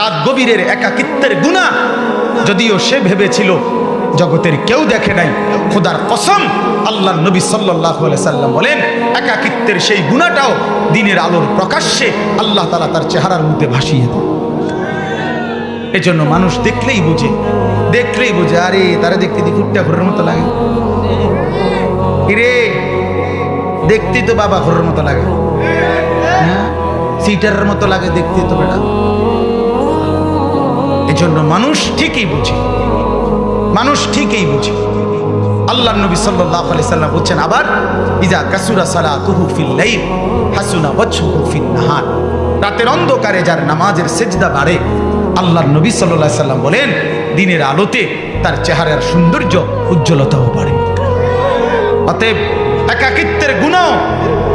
রাত গভীরের একাকিত্বের গুণা। যদিও সে ভেবেছিল, জগতের কেউ দেখে নাই। খোদার কসম আল্লাহ নবী সাল্লাহ সাল্লাম বলেন, একাকিত্বের সেই গুণাটাও দিনের আলোর প্রকাশ্যে আল্লাহ তালা তার চেহারার মধ্যে ভাসিয়ে দেয় এজন্য মানুষ দেখলেই বুঝে দেখলেই বুঝে, আরে তারা দেখতে দি ফুটটা ঘোরের মতো লাগে। কিরে দেখতে তো বাবা ঘোরের মতো লাগে। হ্যাঁ সিটারের মতো লাগে দেখতে তো বেটা। এজন্য মানুষ ঠিকই বুঝে। মানুষ ঠিকই বুঝে। আল্লাহ নবী সাল্লাল্লাহু আলাইহি সাল্লাম বলছেন আবার, ইজা কাসুরা সালাতুহু ফিল লাইল, হাসুনা ওয়াজহুহু ফিন নাহার। রাতের অন্ধকারে যার নামাজের সেজদা বাড়ে, আল্লাহর নবী আলাইহি সাল্লাম বলেন, দিনের আলোতে তার চেহারার সৌন্দর্য উজ্জ্বলতাও বাড়ে। অতএব একাকিত্বের গুণও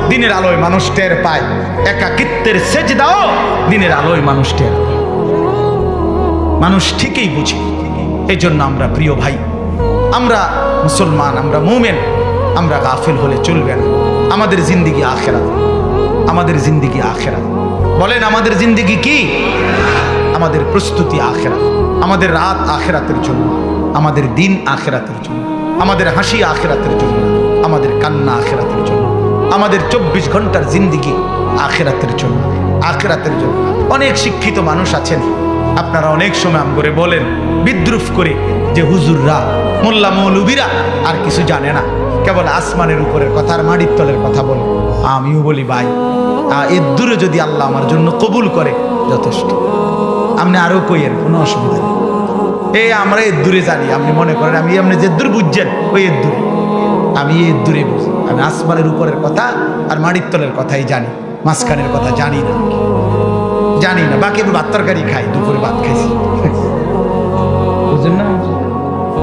দিনের আলোয় মানুষ টের পায়। একাকিত্বের সেজদাও দিনের আলোয় মানুষ টের পায়। মানুষ ঠিকই বুঝে। এই জন্য আমরা প্রিয় ভাই, আমরা মুসলমান, আমরা মোমেন, আমরা গাফিল হলে চলবে না। আমাদের জিন্দিগি আখেরাত। আমাদের জিন্দিগি আখেরাত। বলেন, আমাদের জিন্দিগি কি? আমাদের প্রস্তুতি আখেরাত। আমাদের রাত আখেরাতের জন্য। আমাদের দিন আখেরাতের জন্য। আমাদের হাসি আখেরাতের জন্য। আমাদের কান্না আখেরাতের জন্য। আমাদের চব্বিশ ঘণ্টার জিন্দিগি আখেরাতের জন্য। আখেরাতের জন্য। অনেক শিক্ষিত মানুষ আছেন। আপনারা অনেক সময় আম করে বলেন, বিদ্রুপ করে যে হুজুররা, মোল্লা মৌলবীরা আর কিছু জানে না। কেবল আসমানের উপরের কথা আর মাটির তলের কথা বলে। আমিও বলি, ভাই এর দূরে যদি আল্লাহ আমার জন্য কবুল করে, যথেষ্ট। আপনি আরও কইয়েন কোনো অসুবিধা নেই। এই আমরা এর দূরে জানি, আপনি মনে করেন, আমি আপনি যে দূর বুঝছেন, ওই এর দূরে। আমি এর দূরে বুঝি। আমি আসমানের উপরের কথা আর মাটির তলের কথাই জানি, মাঝখানের কথা জানি না। জানি না। বাকি আমি ভাত তরকারি খাই দুপুরে ভাত খাইছি। বুঝলেন না?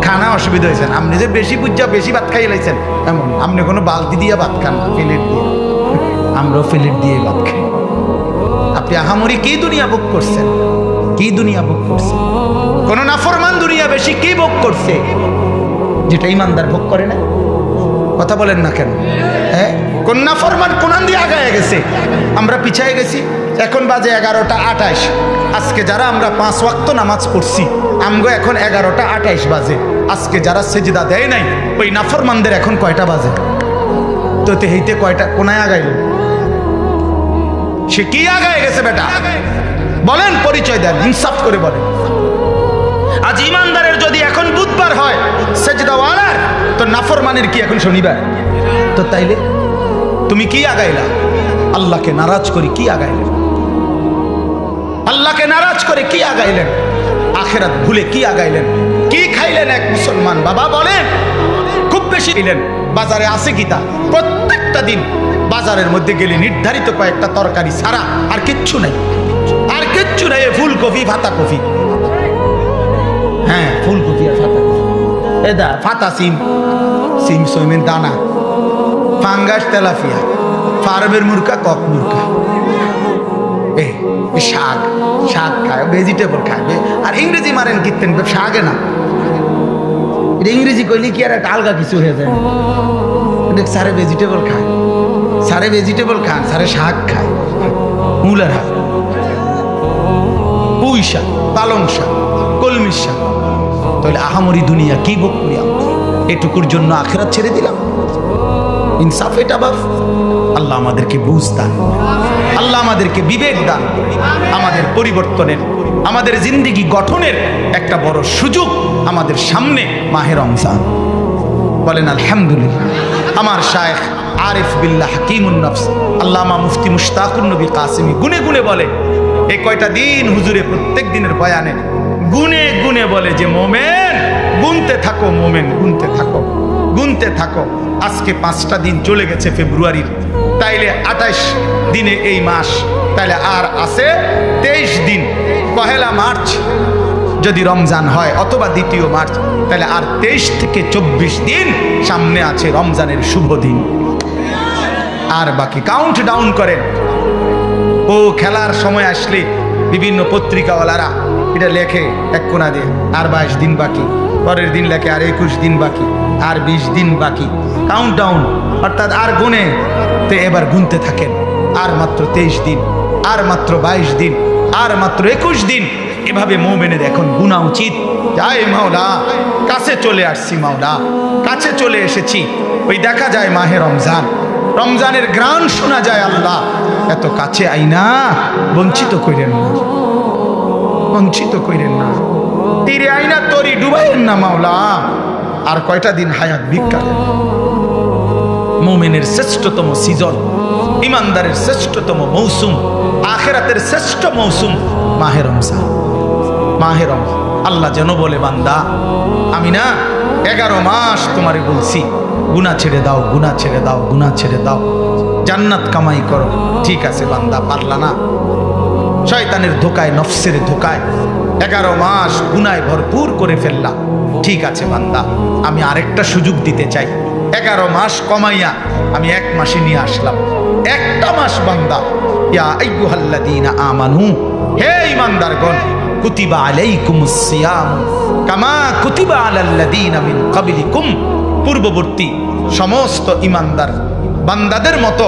খানা অসুবিধা হয়েছে। আপনি যে বেশি বুঝা বেশি ভাত খাই লাইছেন এমন। আপনি কোনো বালতি দিয়ে ভাত খান না প্লেট দিয়ে। আমরাও প্লেট দিয়ে ভাত খাই। আপনি আহামরি কি দুনিয়া ভোগ করছেন? কি দুনিয়া ভোগ করছেন? কোন নাফরমান দুনিয়া বেশি কি ভোগ করছে? যেটা ইমানদার ভোগ করে না? কথা বলেন না কেন? হ্যাঁ? কোন নাফরমান কোনান দিয়ে আগায় গেছে। আমরা পিছায় গেছি। এখন বাজে এগারোটা আঠাশ আজকে যারা আমরা পাঁচ ওয়াক্ত নামাজ পড়ছি, আমগো এখন এগারোটা আঠাইশ বাজে। আজকে যারা সেজিদা দেয় নাই, ওই নাফরমানদের এখন কয়টা বাজে? তো তে হইতে কয়টা, কোনায় আগাইল? সে কি আগায় গেছে বেটা? বলেন, পরিচয় দেন, ইনসাফ করে বলেন। আজ ইমানদারের যদি এখন বুধবার হয়, সেজদাওয়ালার, তো নাফরমানের কি এখন শনিবার? তো তাইলে তুমি কি আগাইলা? আল্লাহকে নারাজ করে কি আগাইলেন? আল্লাহকে নারাজ করে কি আগাইলেন? আখেরাত ভুলে কি আগাইলেন? কি খাইলেন এক মুসলমান? বাবা বলেন, খুব বেশি দিলেন বাজারে আছে কিতা প্রত্যেকটা দিন বাজারের মধ্যে গেলে নির্ধারিত কয়েকটা তরকারি ছাড়া আর কিচ্ছু নাই। আর কিচ্ছু নাই ফুলকপি ভাতা কপি হ্যাঁ ফুলকপি আর ফাতা এ দা, ফাতা, সিম। সিম সইমেন দানা। ফাঙ্গাস তেলাফিয়া ফার্মের মুরকা কক মুরকা এ শাক শাক খায় ভেজিটেবল খায়। বে- আর ইংরেজি মারেন কীর্তেন শাকে না। ইংরেজি কইলে কি আর একটা আলগা কিছু হয়ে যায়? দেখ সারে ভেজিটেবল খায়। সারে ভেজিটেবল খান সারে শাক খায়। মূলার হাত। পুঁই শাক, পালং শাক কলমির শাক। তাহলে আহামরি দুনিয়া কি ভোগ করি আমরা? এটুকুর জন্য আখেরাত ছেড়ে দিলাম। ইনসাফ এটা বাপ। আল্লাহ আমাদেরকে বুঝ দান। আল্লাহ আমাদেরকে বিবেক দান। আমাদের পরিবর্তনের, আমাদের জিন্দিগি গঠনের একটা বড় সুযোগ আমাদের সামনে মাহে রমজান। বলেন, আলহামদুলিল্লাহ। আমার শায়েখ আরিফ বিল্লাহ হাকিমুন নফস, আল্লামা মুফতি মুশতাকুর নবী কাসিমি গুনে গুনে বলে এই কয়টা দিন হুজুরে প্রত্যেক দিনের বয়ানে গুনে গুনে বলে যে, মোমেন, গুনতে থাকো, মোমেন, গুনতে থাকো। গুনতে থাকো। আজকে পাঁচটা দিন চলে গেছে ফেব্রুয়ারির। তাইলে আঠাশ দিনে এই মাস, তাইলে আর আছে তেইশ দিন। পহেলা মার্চ যদি রমজান হয়, অথবা দ্বিতীয় মার্চ তাহলে আর তেইশ থেকে চব্বিশ দিন সামনে আছে রমজানের শুভ দিন। আর বাকি কাউন্ট ডাউন করেন ও খেলার সময় আসলে বিভিন্ন পত্রিকাওয়ালারা এটা লেখে এক কোনা দিয়ে আর বাইশ দিন বাকি। পরের দিন লেখে আর একুশ দিন বাকি, আর বিশ দিন বাকি। কাউন্ট ডাউন অর্থাৎ আর গুনে, তো এবার গুনতে থাকেন। আর মাত্র তেইশ দিন, আর মাত্র বাইশ দিন, আর মাত্র একুশ দিন। এভাবে মোমেনের এখন গুণা উচিত। যাই মাওলা, কাছে চলে আসছি মাওলা, কাছে চলে এসেছি। ওই দেখা যায় মাহে রমজান। রমজানের গ্রান শোনা যায় আল্লাহ। এত কাছে আইনা বঞ্চিত কইরেন না। বঞ্চিত কইরেন না। তীরে আইনা ডুবাইয়েন না মাওলা? আর কয়টা দিন হায়াত ভিক্ষা মোমেনের শ্রেষ্ঠতম সিজন, ইমানদারের শ্রেষ্ঠতম মৌসুম, আখেরাতের শ্রেষ্ঠ মৌসুম মাহে রমজান। মাহে আল্লাহ যেন বলে, বান্দা, আমি না এগারো মাস তোমারে বলছি গুনা ছেড়ে দাও গুনা ছেড়ে দাও গুনা ছেড়ে দাও। জান্নাত কামাই করো। ঠিক আছে বান্দা, পারলা না। শয়তানের ধোকায়, নফসের ধোকায় এগারো মাস গুনায় ভরপুর করে ফেললাম। ঠিক আছে বান্দা, আমি আরেকটা সুযোগ দিতে চাই। এগারো মাস কমাইয়া আমি এক মাসে নিয়ে আসলাম। একটা মাস বান্দা, ইয়া আইয়ুহাল্লাযীনা আমানু, হে ঈমানদারগণ, কুতিবা আলাইকুমুস সিয়াম, কামা কুতিবা আলাল্লাযীনা মিন ক্বাবলিকুম। পূর্ববর্তী সমস্ত ঈমানদার বান্দাদের মতো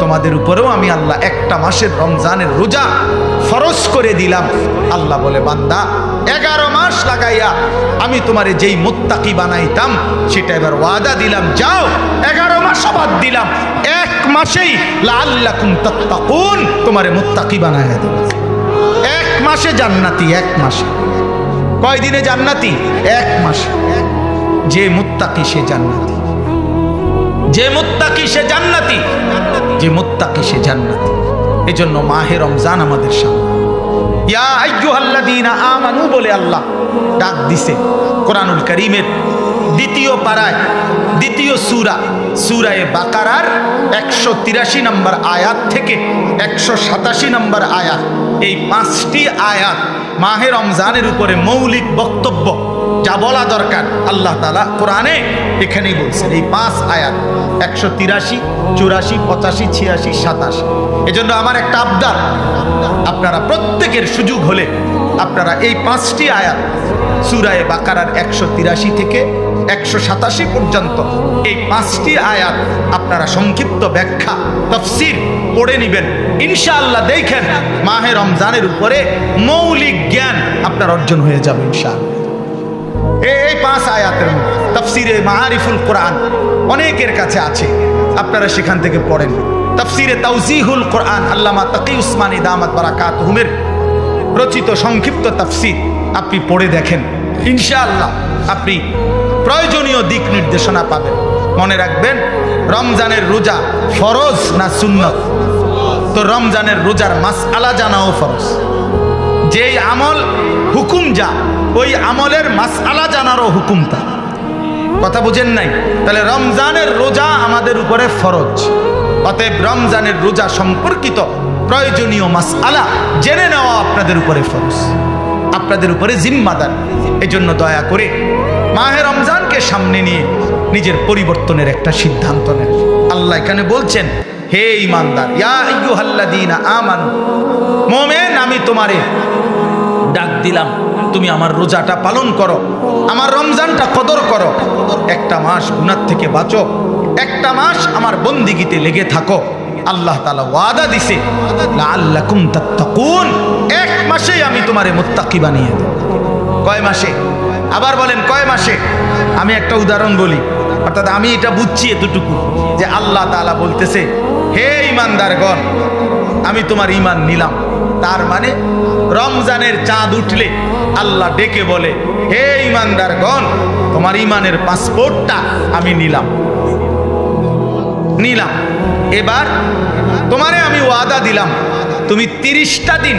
তোমাদের উপরেও আমি আল্লাহ একটা মাসের রমজানের রোজা ফরজ করে দিলাম। আল্লাহ বলে, বান্দা, এগারো মাস লাগাইয়া আমি তোমারে যেই মুত্তাকি বানাইতাম, সেটা এবার ওয়াদা দিলাম, যাও, এগারো মাস বাদ দিলাম। এক মাসেই লাল্লাকুম তাত্তাকুন, তোমারে মুত্তাকি বানাইয়া দেব। এক মাসে জান্নাতি, এক মাসে। কয় দিনে জান্নাতি? এক মাসে। যে মুত্তাকি সে জান্নাতি। যে মুত্তাকি, সে জান্নাতি। যে মুত্তাকি, সে জান্নাতি। এজন্য মাহে রমজান আমাদের সামনে। ইয়া আইয়ুহাল্লাযীনা আমানু বলে আল্লাহ, ডাক দিছে কোরআনুল কারীমের দ্বিতীয় পাড়ায়, দ্বিতীয় সূরা, সূরায়ে বাকারার একশো তিরাশি নম্বর আয়াত থেকে একশো সাতাশি নম্বর আয়াত। এই পাঁচটি আয়াত মাহে রমজানের উপরে মৌলিক বক্তব্য যা বলা দরকার, আল্লাহ তালা কোরআনে এখানেই বলছেন। এই পাঁচ আয়াত, একশো তিরাশি, চুরাশি, পঁচাশি, ছিয়াশি, সাতাশি। এজন্য আমার একটা আবদার, আপনারা প্রত্যেকের সুযোগ হলে আপনারা এই পাঁচটি আয়াত, সুরায়ে বাকারার একশো তিরাশি থেকে একশো সাতাশি পর্যন্ত এই পাঁচটি আয়াত আপনারা সংক্ষিপ্ত ব্যাখ্যা, তফসির পড়ে নেবেন। ইনশাআল্লাহ দেখেন, মাহে রমজানের উপরে মৌলিক জ্ঞান আপনার অর্জন হয়ে যাবে ইনশাআল্লাহ। এই পাঁচ আয়াতের মধ্যে, তাফসিরে মাহারিফুল কোরআন অনেকের কাছে আছে, আপনারা সেখান থেকে পড়েন। তাফসিরে তাউজিহুল কোরআন, আল্লামা তাকি উসমানী দামাত বারাকাত হুমের রচিত সংক্ষিপ্ত তাফসির আপনি পড়ে দেখেন। ইনশাআল্লাহ আপনি প্রয়োজনীয় দিক নির্দেশনা পাবেন। মনে রাখবেন, রমজানের রোজা ফরজ না সুন্নত? তো রমজানের রোজার মাস আলা জানাও ফরজ। যেই আমল হুকুম যা, ওই আমলের মাসআলা জানারও হুকুম তা। কথা বুঝেন নাই? তাহলে রমজানের রোজা আমাদের উপরে ফরজ। অতএব রমজানের রোজা সম্পর্কিত প্রয়োজনীয় মাসআলা জেনে নেওয়া আপনাদের উপরে ফরজ। আপনাদের উপরে জিম্মাদার। এজন্য দয়া করে মাহে রমজানকে সামনে নিয়ে নিজের পরিবর্তনের একটা সিদ্ধান্ত নেন। আল্লাহ এখানে বলছেন, হে ইমানদার ইয়া আইয়ুহাল্লাযীনা আমানু, মোমেন, আমি তোমারে দিলাম। তুমি আমার রোজাটা পালন করো, আমার রমজানটা কদর করো। একটা মাস গুনার থেকে বাঁচো, একটা মাস আমার বন্দিগিতে লেগে থাকো। আল্লাহ তালা ওয়াদা দিছে, লাআল্লাকুম তাত্তাকুন। এক মাসেই আমি তোমারে মুত্তাকি বানিয়ে দেব। কয় মাসে? আবার বলেন, কয় মাসে? আমি একটা উদাহরণ বলি, অর্থাৎ আমি এটা বুঝছি এতটুকু, যে আল্লাহ তাআলা বলতেছে, হে ইমানদারগণ, আমি তোমার ইমান নিলাম। তার মানে রমজানের চাঁদ উঠলে আল্লাহ ডেকে বলে, হে ইমানদারগণ তোমার ইমানের পাসপোর্টটা আমি নিলাম। নিলাম। এবার তোমারে আমি ওয়াদা দিলাম, তুমি তিরিশটা দিন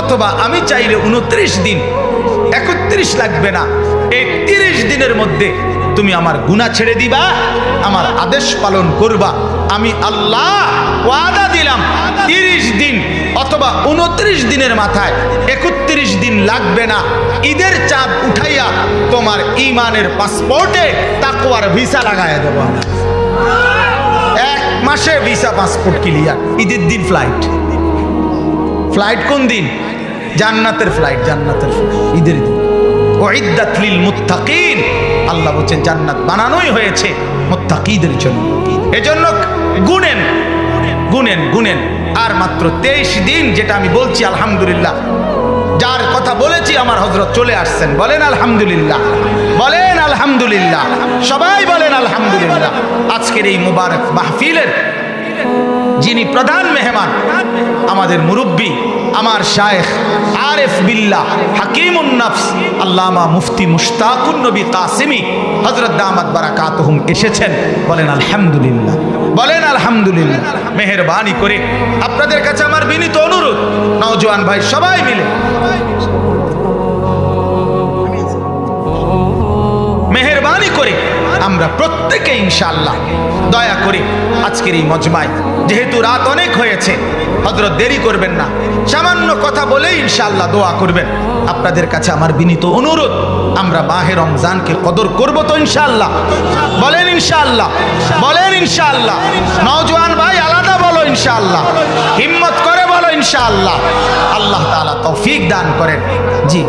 অথবা আমি চাইলে উনত্রিশ দিন, একত্রিশ লাগবে না। এই তিরিশ দিনের মধ্যে তুমি আমার গুণা ছেড়ে দিবা, আমার আদেশ পালন করবা। আমি আল্লাহ ওয়াদা দিলাম, তিরিশ দিন অথবা উনত্রিশ দিনের মাথায় একত্রিশ দিন লাগবে না। ঈদের চাঁদ উঠাইয়া তোমার ইমানের পাসপোর্টে তাকুয়ার ভিসা লাগাইয়া দেবো। এক মাসে ভিসা পাসপোর্ট ক্লিয়ার। ঈদের দিন ফ্লাইট। ফ্লাইট কোন দিন? জান্নাতের ফ্লাইট, জান্নাতের ঈদের দিন। ও ইদ্দাত লিল মুত্তাকিন। আল্লাহ বলছেন জান্নাত বানানোই হয়েছে মুত্তাকিদের জন্য। এজন্য গুনেন গুনেন গুনেন। আর মাত্র তেইশ দিন যেটা আমি বলছি, আলহামদুলিল্লাহ। যার কথা বলেছি, আমার হজরত চলে আসছেন। বলেন, আলহামদুলিল্লাহ। বলেন, আলহামদুলিল্লাহ। সবাই বলেন, আলহামদুলিল্লাহ। আজকের এই মুবারক মাহফিলের যিনি প্রধান মেহমান, আমাদের মুরব্বী আমার শায়েখ আরেফ বিল্লাহ হাকিমুন নফস আল্লামা মুফতি মুশতাকুন নবী কাসিমি হজরত দামাত বারাকাতহুম এসেছেন। বলেন আলহামদুলিল্লাহ। বলেন আলহামদুলিল্লাহ। মেহরবানি করে আপনাদের কাছে আমার বিনীত অনুরোধ। নওজোয়ান ভাই, সবাই মিলে। মেহরবানি করে আমরা প্রত্যেকে ইনশাআল্লাহ দয়া করে আজকের এই মজমায়। যেহেতু রাত অনেক হয়েছে হজরত দেরি করবেন না। সামান্য কথা বলেই ইনশাআল্লাহ দোয়া করবেন। আপনাদের কাছে আমার বিনীত অনুরোধ, আমরা মাহে রমজানকে কদর করব তো ইনশাআল্লাহ। বলেন ইনশাআল্লাহ বলেন ইনশাআল্লাহ। নওজোয়ান ভাই, আলাদা বলো ইনশাআল্লাহ। হিম্মত করে বলো ইনশাআল্লাহ। আল্লাহ তাআলা তৌফিক দান করেন। জি।